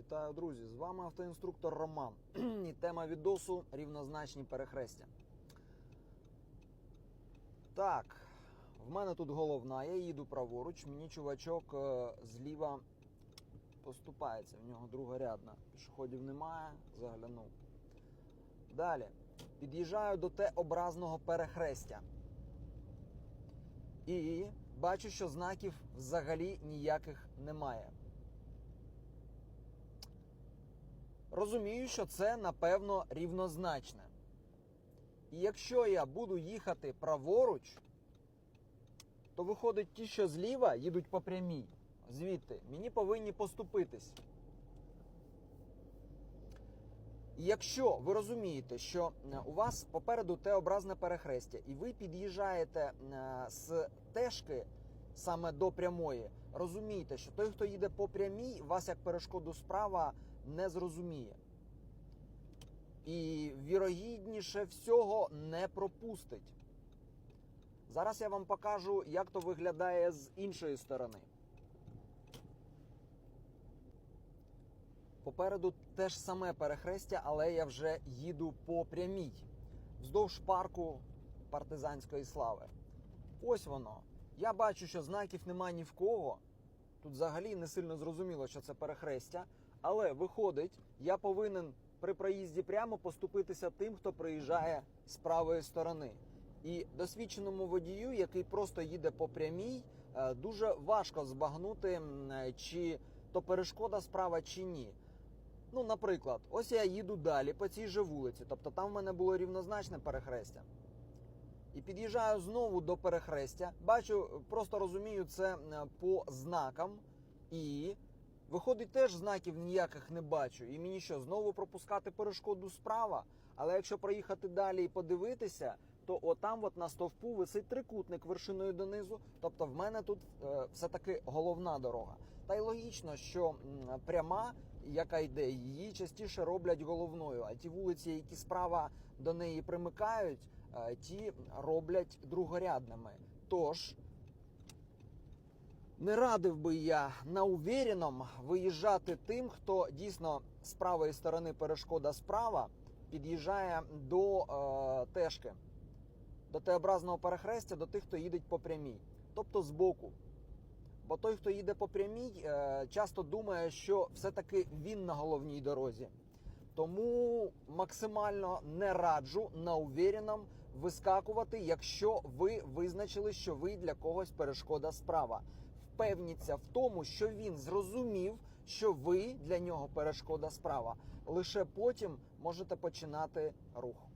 Вітаю, друзі! З вами автоінструктор Роман. І тема відосу рівнозначні перехрестя. Так, в мене тут головна, я їду праворуч, мені чувачок е, зліва поступається, в нього другорядна. Пішоходів немає, заглянув. Далі. Під'їжджаю до Т-образного перехрестя. І бачу, що знаків взагалі ніяких немає. Розумію, що це напевно рівнозначне. І якщо я буду їхати праворуч, то виходить ті, що зліва їдуть по прямій. Звідти мені повинні поступитись. І Якщо ви розумієте, що е, у вас попереду Т-образне перехрестя, і ви під'їжджаєте е, з тежки саме до прямої, розумійте, що той, хто їде по прямій, вас як перешкоду справа не зрозуміє. І вірогідніше всього не пропустить. Зараз я вам покажу, як то виглядає з іншої сторони. Попереду теж саме перехрестя, але я вже їду по прямій вздовж парку партизанської слави. Ось воно. Я бачу, що знаків нема ні в кого. Тут взагалі не сильно зрозуміло, що це перехрестя. Але виходить, я повинен при проїзді прямо поступитися тим, хто приїжджає з правої сторони. І досвідченому водію, який просто їде по прямій, е, дуже важко збагнути, е, чи то перешкода справа чи ні. Ну, наприклад, ось я їду далі по цій же вулиці, тобто там в мене було рівнозначне перехрестя. І під'їжджаю знову до перехрестя. Бачу, просто розумію це е, по знакам. І виходить, теж знаків ніяких не бачу. І мені що, знову пропускати перешкоду справа? Але якщо проїхати далі і подивитися, то отам от на стовпу висить трикутник вершиною донизу. Тобто в мене тут е, все-таки головна дорога. Та й логічно, що пряма, яка йде, її частіше роблять головною. А ті вулиці, які справа до неї примикають, е, ті роблять другорядними. Тож. Не радив би я на увіреному виїжджати тим, хто дійсно з правої сторони перешкода справа під'їжджає до е, тежки, до Т-образного перехрестя, до тих, хто їде по прямій, тобто збоку. Бо той, хто їде по прямій, е, часто думає, що все-таки він на головній дорозі. Тому максимально не раджу на увіреному вискакувати, якщо ви визначили, що ви для когось перешкода справа. Впевніться в тому, що він зрозумів, що ви для нього перешкода справа. Лише потім можете починати рух.